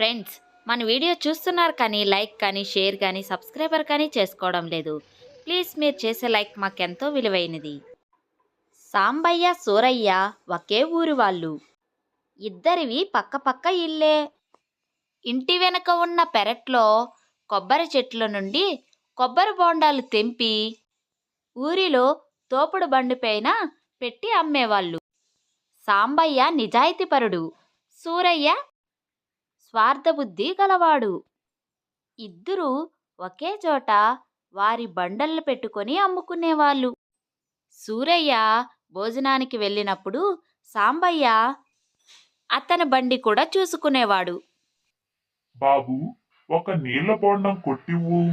Friends మన video చూస్తున్నారు కానీ లైక్ కానీ షేర్ కానీ సబ్స్క్రైబర్ కానీ చేసుకోవడం లేదు. ప్లీజ్ మీరు చేసే లైక్ మాకెంతో విలువైనది. సాంబయ్య సూరయ్య ఒకే ఊరి వాళ్ళు. ఇద్దరివి పక్క పక్క ఇల్లే. ఇంటి వెనక ఉన్న పెరట్లో కొబ్బరి చెట్ల నుండి కొబ్బరి బోండాలు తెంపి ఊరిలో తోపుడు బండిపైన పెట్టి అమ్మేవాళ్ళు. సాంబయ్య నిజాయితీపరుడు సూరయ్య స్వార్థబుద్ధి గలవాడు. ఇద్దరూ ఒకే చోట వారి బండల్ని పెట్టుకొని అమ్ముకునేవాళ్ళు. సూరయ్య భోజనానికి వెళ్ళినప్పుడు సాంబయ్య అతని బండి కూడా చూసుకునేవాడు. బాబు ఒక నీళ్ళ బోండం కొట్టివ్వు.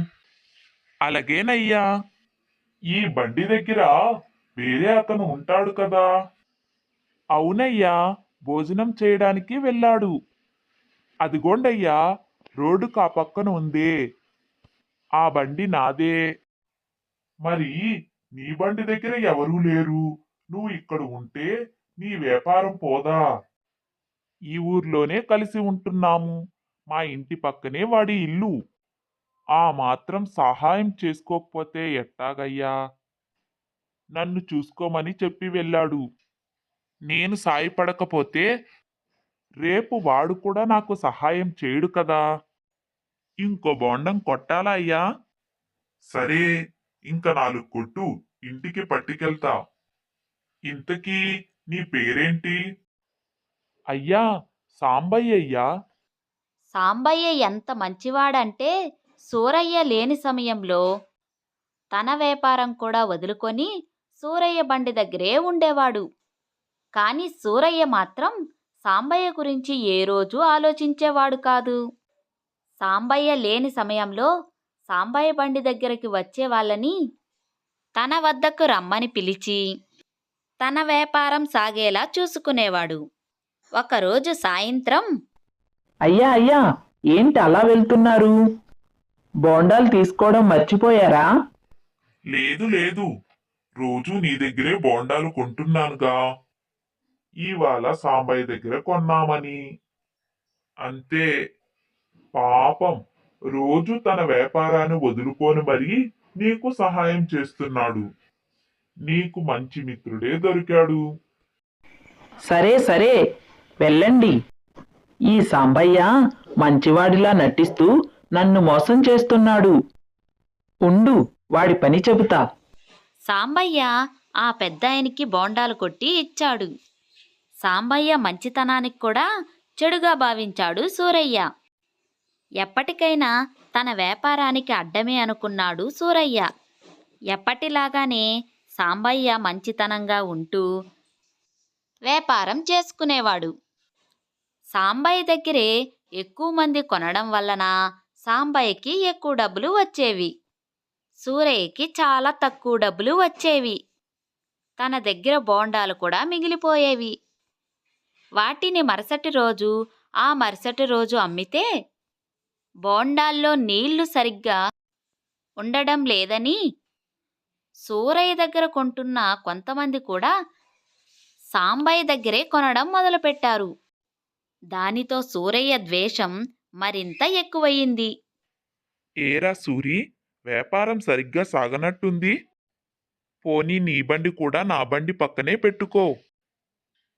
అలాగేనయ్యా ఈ బండి దగ్గర వేరే అతను ఉంటాడు కదా. అవునయ్యా భోజనం చేయడానికి వెళ్ళాడు. అదిగోండయ్యా రోడ్డుకు ఆ పక్కన ఉందే. ఆ బండి నాదే. మరి నీ బండి దగ్గర ఎవరూ లేరు. నువ్వు ఇక్కడ ఉంటే నీ వ్యాపారం పోదా. ఈ ఊర్లోనే కలిసి ఉంటున్నాము. మా ఇంటి పక్కనే వాడి ఇల్లు. ఆ మాత్రం సహాయం చేసుకోకపోతే ఎట్టాగయ్యా? నన్ను చూసుకోమని చెప్పి వెళ్ళాడు. నేను సాయపడకపోతే రేపు వాడు కూడా నాకు సహాయం చేయడు కదా. ఇంకో బోండం కొట్టాలా అయ్యా? సరే ఇంకా నాలుగు కొట్టు ఇంటికి పట్టుకెళ్తా. ఇంతకీ నీ పేరేంటి? అయ్యా సాంబయ్యయ్యా సాంబయ్య ఎంత మంచివాడంటే సూరయ్య లేని సమయంలో తన వ్యాపారం కూడా వదులుకొని సూరయ్య బండి దగ్గరే ఉండేవాడు. కానీ సూరయ్య మాత్రం సాంబయ్య గురించి ఏ రోజు ఆలోచించేవాడు కాదు. సాంబయ్య లేని సమయంలో సాంబయ్య బండి దగ్గరికి వచ్చే వాళ్ళని తన వద్దకు రమ్మని పిలిచి తన వ్యాపారం సాగేలా చూసుకునేవాడు. ఒకరోజు సాయంత్రం అయ్యా అయ్యా ఏంటి అలా వెళ్తున్నారు? బోండాలు తీసుకోవడం మర్చిపోయారా? లేదు లేదు. రోజు నీ దగ్గరే బోండాలు కొంటున్నానుగా. ఇవాళ సాంబయ్య దగ్గర కొన్నామని. అంతే పాపం రోజు తన వ్యాపారాన్ని వదులుకొని మరీ నీకు సహాయం చేస్తున్నాడు. నీకు మంచి మిత్రుడే దొరికాడు. సరే సరే వెళ్ళండి. ఈ సాంబయ్య మంచివాడిలా నటిస్తూ నన్ను మోసం చేస్తున్నాడు. ఉండు వాడి పని చెబుతా. సాంబయ్య ఆ పెద్దాయనికి బోండాలు కొట్టి ఇచ్చాడు. సాంబయ్య మంచితనానికి కూడా చెడుగా భావించాడు సూరయ్య. ఎప్పటికైనా తన వ్యాపారానికి అడ్డమే అనుకున్నాడు సూరయ్య. ఎప్పటిలాగానే సాంబయ్య మంచితనంగా ఉంటూ వ్యాపారం చేసుకునేవాడు. సాంబయ్య దగ్గరే ఎక్కువ మంది కొనడం వలన సాంబయ్యకి ఎక్కువ డబ్బులు వచ్చేవి. సూరయ్యకి చాలా తక్కువ డబ్బులు వచ్చేవి. తన దగ్గర బోండాలు కూడా మిగిలిపోయేవి. వాటిని మరుసటి రోజు ఆ మరుసటి రోజు అమ్మితే బోండాల్లో నీళ్ళు సరిగ్గా ఉండడం లేదని సూరయ్య దగ్గర కొంటున్న కొంతమంది కూడా సాంబయ్య దగ్గరే కొనడం మొదలుపెట్టారు. దానితో సూరయ్య ద్వేషం మరింత ఎక్కువయింది ఏరా సూరి వ్యాపారం సరిగ్గా సాగనట్టుంది. పోనీ నీ బండి కూడా నా బండి పక్కనే పెట్టుకో.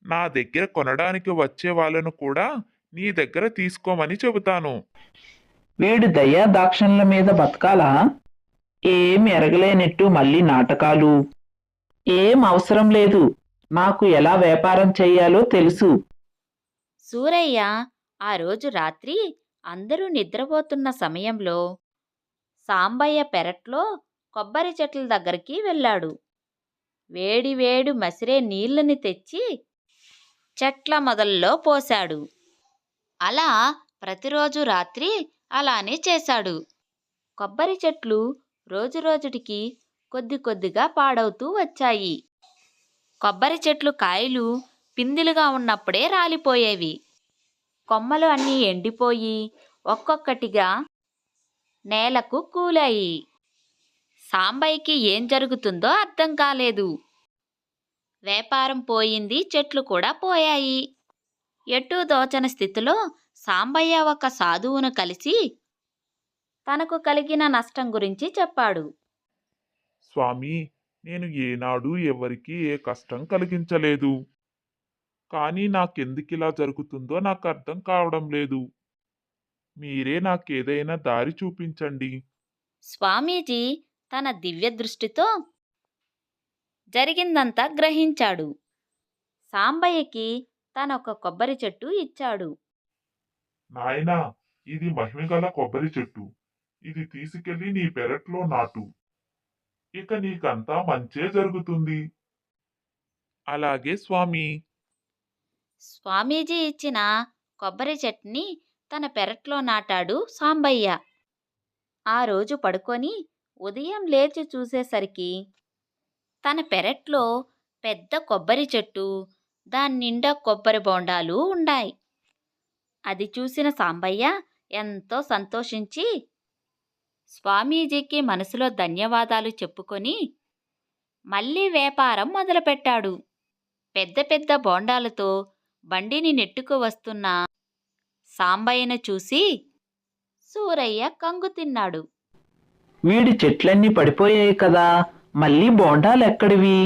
నా దగ్గర కొనడానికి వచ్చే వాళ్ళను కూడా నీ దగ్గర తీసుకోమని చెబుతాను. వీడు దయా దాక్షణల మీద బతకాలా? ఏం ఎరగలేనట్టు మళ్ళీ నాటకాలు? ఏం అవసరం లేదు. నాకు ఎలా వ్యాపారం చెయ్యాలో తెలుసు. సూరయ్య ఆ రోజు రాత్రి అందరూ నిద్రపోతున్న సమయంలో సాంబయ్య పెరట్లో కొబ్బరి చెట్ల దగ్గరికి వెళ్ళాడు. వేడి వేడి మసిరే నీళ్ళని తెచ్చి చెట్ల మొదల్లో పోశాడు. అలా ప్రతిరోజు రాత్రి అలానే చేశాడు. కొబ్బరి చెట్లు రోజురోజుటికి కొద్ది కొద్దిగా పాడవుతూ వచ్చాయి. కొబ్బరి చెట్లు కాయలు పిందిలుగా ఉన్నప్పుడే రాలిపోయేవి. కొమ్మలు అన్నీ ఎండిపోయి ఒక్కొక్కటిగా నేలకు కూలాయి. సాంబయ్యకి ఏం జరుగుతుందో అర్థం కాలేదు. వ్యాపారం పోయింది చెట్లు కూడా పోయాయి. ఎటూ దోచని స్థితిలో సాంబయ్య ఒక సాధువును కలిసి తనకు కలిగిన నష్టం గురించి చెప్పాడు. స్వామి నేను ఏనాడు ఎవరికి ఏ కష్టం కలిగించలేదు. కానీ నాకెందుకిలా జరుగుతుందో నాకు అర్థం కావడం లేదు. మీరే నాకేదైనా దారి చూపించండి. స్వామీజీ తన దివ్య దృష్టితో జరిగిందంతా గ్రహించాడు. సాంబయ్యకి తన ఒక కొబ్బరి చెట్టు ఇచ్చాడు. నాయనా ఇది మహిమగల కొబ్బరి చెట్టు. ఇది తీసుకెళ్ళి నీ పెరట్లో నాటు. ఇక నీకంతా మంచే జరుగుతుంది. అలాగే స్వామి. స్వామీజీ ఇచ్చిన కొబ్బరి చెట్టుని తన పెరట్లో నాటాడు సాంబయ్య. ఆ రోజు పడుకొని ఉదయం లేచి చూసేసరికి తన పెరట్లో పెద్ద కొబ్బరి చెట్టు దాని నిండా కొబ్బరి బోండాలు ఉన్నాయి అది చూసిన సాంబయ్య ఎంతో సంతోషించి స్వామీజీకి మనసులో ధన్యవాదాలు చెప్పుకొని మళ్ళీ వ్యాపారం మొదలుపెట్టాడు. పెద్ద పెద్ద బోండాలతో బండిని నెట్టుకు వస్తున్న సాంబయ్యను చూసి సూరయ్య కంగు తిన్నాడు. వీడి చెట్లన్నీ పడిపోయాయి కదా మళ్ళీ బోండాలు ఎక్కడివి?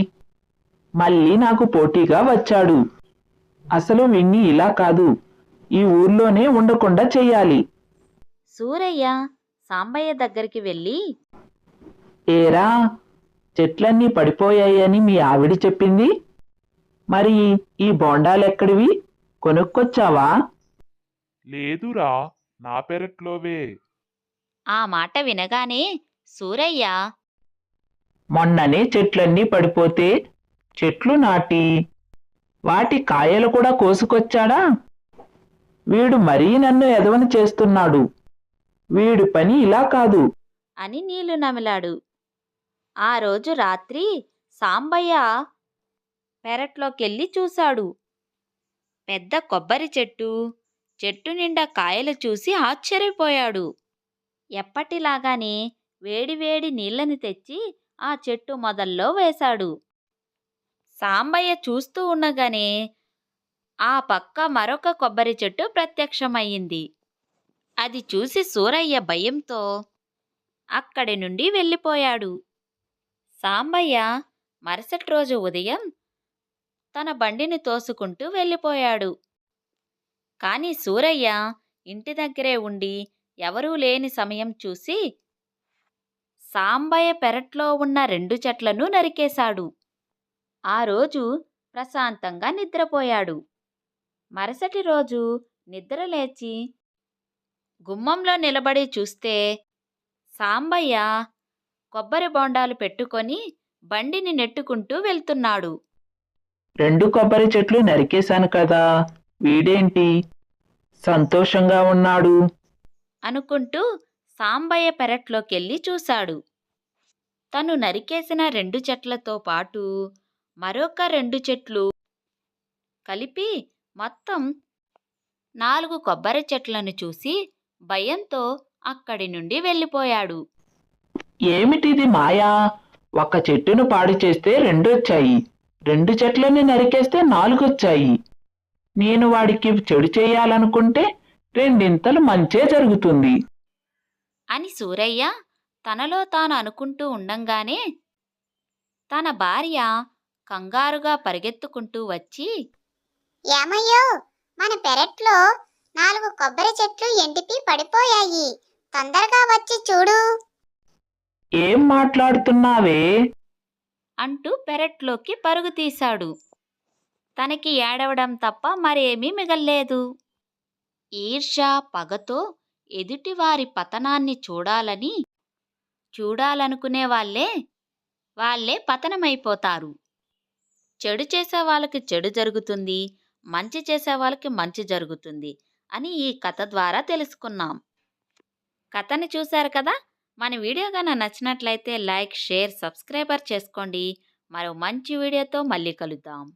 మళ్ళీ నాకు పోటీగా వచ్చాడు. అసలు విన్ని ఇలా కాదు. ఈ ఊర్లోనే ఉండకుండా చెయ్యాలి. సూరయ్య సాంబయ్య దగ్గరికి వెళ్ళి ఏరా చెట్లన్నీ పడిపోయాయని మీ ఆవిడ చెప్పింది? మరి ఈ బోండాలు ఎక్కడివి? కొనుక్కొచ్చావా? లేదురా నా పెరట్లోవే. ఆ మాట వినగానే సూరయ్య మొన్ననే చెట్లన్నీ పడిపోతే చెట్లు నాటి వాటి కాయలు కూడా కోసుకొచ్చాడా? వీడు మరీ నన్ను ఎదవని చేస్తున్నాడు. వీడు పని ఇలా కాదు. అని నీళ్ళు నమిలాడు. ఆ రోజు రాత్రి సాంబయ్య పెరట్లోకెళ్ళి చూశాడు. పెద్ద కొబ్బరి చెట్టు చెట్టు నిండా కాయలు చూసి ఆశ్చర్యపోయాడు. ఎప్పటిలాగానే వేడివేడి నీళ్ళని తెచ్చి ఆ చెట్టు మొదల్లో వేశాడు. సాంబయ్య చూస్తూ ఉండగానే ఆ పక్క మరొక కొబ్బరి చెట్టు ప్రత్యక్షమయ్యింది. అది చూసి సూరయ్య భయంతో అక్కడి నుండి వెళ్ళిపోయాడు. సాంబయ్య మరుసటి రోజు ఉదయం తన బండిని తోసుకుంటూ వెళ్ళిపోయాడు. కాని సూరయ్య ఇంటి దగ్గరే ఉండి ఎవరూ లేని సమయం చూసి సాంబయ్య పెరట్లో ఉన్న రెండు చెట్లను నరికేశాడు. ఆ రోజు ప్రశాంతంగా నిద్రపోయాడు. మరుసటి రోజు నిద్రలేచి గుమ్మంలో నిలబడి చూస్తే సాంబయ్య కొబ్బరి బొండాలు పెట్టుకొని బండిని నెట్టుకుంటూ వెళ్తున్నాడు. రెండు కొబ్బరి చెట్లు నరికేశాను కదా వీడేంటి? సంతోషంగా ఉన్నాడు. అనుకుంటూ సాంబయ్య పెరట్లోకెళ్ళి చూశాడు. తను నరికేసిన రెండు చెట్లతో పాటు మరొక రెండు చెట్లు కలిపి మొత్తం నాలుగు కొబ్బరి చెట్లను చూసి భయంతో అక్కడి నుండి వెళ్ళిపోయాడు. ఏమిటిది మాయా? ఒక చెట్టును పాడు చేస్తే రెండు వచ్చాయి రెండు చెట్లని నరికేస్తే నాలుగు వచ్చాయి నేను వాడికి చెడు చేయాలనుకుంటే రెండింతలు మంచే జరుగుతుంది. అని సూరయ్య తనలో తాను అనుకుంటూ ఉండంగానే తన భార్య కంగారుగా పరిగెత్తుకుంటూ వచ్చి ఏమయ్యో మన పెరట్లో నాలుగు కొబ్బరి చెట్లు ఎండిపి పడిపోయాయి. తొందరగా వచ్చి చూడు. ఏం మాట్లాడుతున్నావే? అంటూ పెరట్లోకి పరుగు తీశాడు. తనకి ఏడవడం తప్ప మరేమీ మిగల్లేదు. ఈర్ష పగతో ఎదుటివారి పతనాన్ని చూడాలని చూడాలనుకునే వాళ్ళే వాళ్ళే పతనమైపోతారు. చెడు చేసే వాళ్ళకి చెడు జరుగుతుంది మంచి చేసే వాళ్ళకి మంచి జరుగుతుంది అని ఈ కథ ద్వారా తెలుసుకున్నాం. కథని చూశారు కదా? మన వీడియో కన్నా నచ్చినట్లయితే లైక్ షేర్ సబ్స్క్రైబర్ చేసుకోండి. మరో మంచి వీడియోతో మళ్ళీ కలుద్దాం.